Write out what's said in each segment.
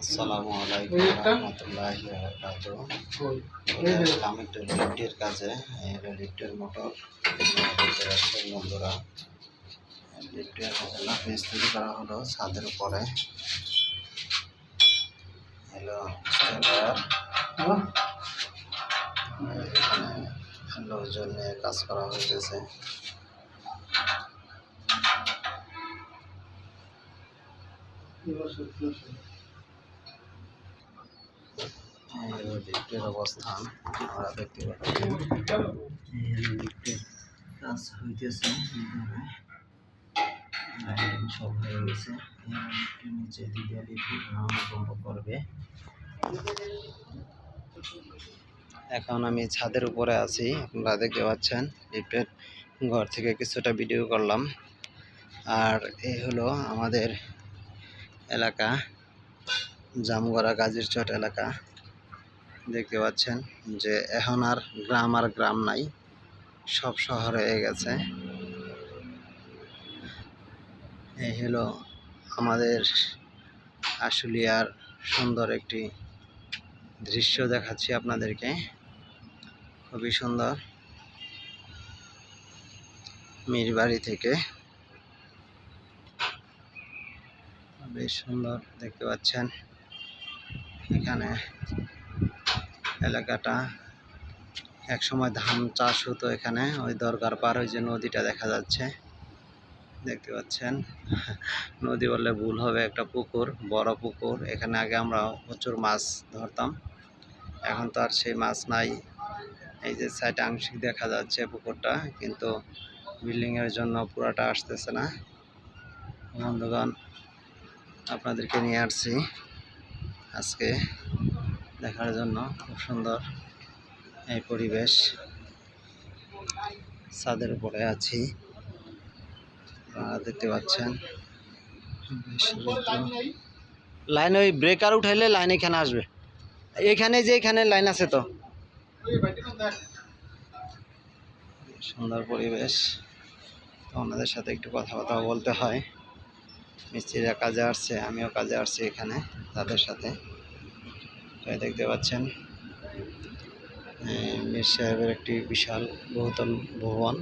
আসসালামু আলাইকুম রহমতুল্লাহি আসলাম একটু লিফটের কাজে এই লিফটের মোটর। বন্ধুরা লিফটের জন্য পেজ তৈরি করা হলো ছাদের উপরে। স্টেলার এখানে লোকজন নিয়ে কাজ করা হইতেছে। এই হলো লিফটের অবস্থান আমরা দেখতে পাচ্ছি। সব হয়ে গেছে। নিচে করবে। এখন আমি ছাদের উপরে আছি, আপনারা দেখতে পাচ্ছেন। লিফটের ঘর থেকে কিছুটা ভিডিও করলাম। আর এই হলো আমাদের এলাকা, জামগড়া গাজীর চট এলাকা। দেখতে পাচ্ছেন যে এখন আর গ্রাম আর গ্রাম নাই, সব শহর হয়ে গেছে। এই হলো আমাদের আশুলিয়ার সুন্দর একটি দৃশ্য দেখাচ্ছি আপনাদেরকে। খুবই সুন্দর। মিরবাড়ি থেকে। বেশ সুন্দর, দেখতে পাচ্ছেন। এখানে এলাকাটা। এক সময় ধান চাষ হতো এখানে, ওই দরকার পার ওই যে নদীটা দেখা যাচ্ছে। দেখতে পাচ্ছেন? নদী বললে ভুল হবে, একটা পুকুর, বড় পুকুর। এখানে আগে আমরা প্রচুর মাছ ধরতাম। এখন তো আর সেই মাছ নাই। এই যে সাইডে আংশিক দেখা যাচ্ছে পুকুরটা, কিন্তু বিল্ডিংয়ের জন্য পুরাটা আসতেছে না। বন্ধুগণ, আপনাদেরকে নিয়ে আসছি আজকে। দেখার জন্য। খুব সুন্দর এই পরিবেশ। ছাদের উপরে আছি। দেখতে পাচ্ছেন। লাইন ওই ব্রেকার উঠাইলে লাইন এখানে আসবে। এখানে যে এখানে লাইন আছে তো। সুন্দর পরিবেশ। তো ওনাদের সাথে একটু কথাবার্তা বলতে হয়। মিস্ত্রিরা কাজে আসছে, আমিও কাজে আসছি এখানে তাদের সাথে। দেখতে পাচ্ছেন। মীর সাহেবের একটি বিশাল বহুতল ভবন।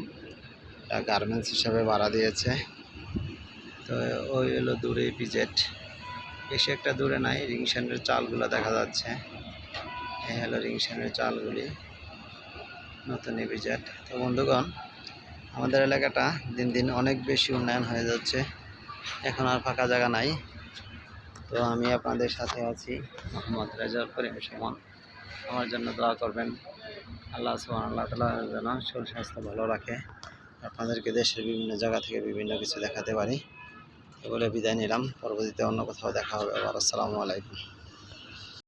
এটা গার্মেন্টস হিসাবে ভাড়া দিয়েছে। তো ওই হলো দূরে পিজেট। বেশি একটা দূরে নাই রিংশানের চালগুলো দেখা যাচ্ছে। এই হলো রিংশানের চালগুলি, নতুন ইপিজেট তো বন্ধুগণ, আমাদের এলাকাটা দিন দিন অনেক বেশি উন্নয়ন হয়ে যাচ্ছে। এখন আর ফাঁকা জায়গা নাই। তো আমি আপনাদের সাথে আছি, মোহাম্মদ রেজাউল করিম সুমন। আমার জন্য দোয়া করবেন। আল্লাহ সুবাহ আল্লাহ তালা যেন শরীর স্বাস্থ্য ভালো রাখে। আপনাদেরকে দেশের বিভিন্ন জায়গা থেকে বিভিন্ন কিছু দেখাতে পারি। এগুলো বিদায় নিলাম। পরবর্তীতে অন্য কোথাও দেখা হবে। আবার আসসালামু আলাইকুম।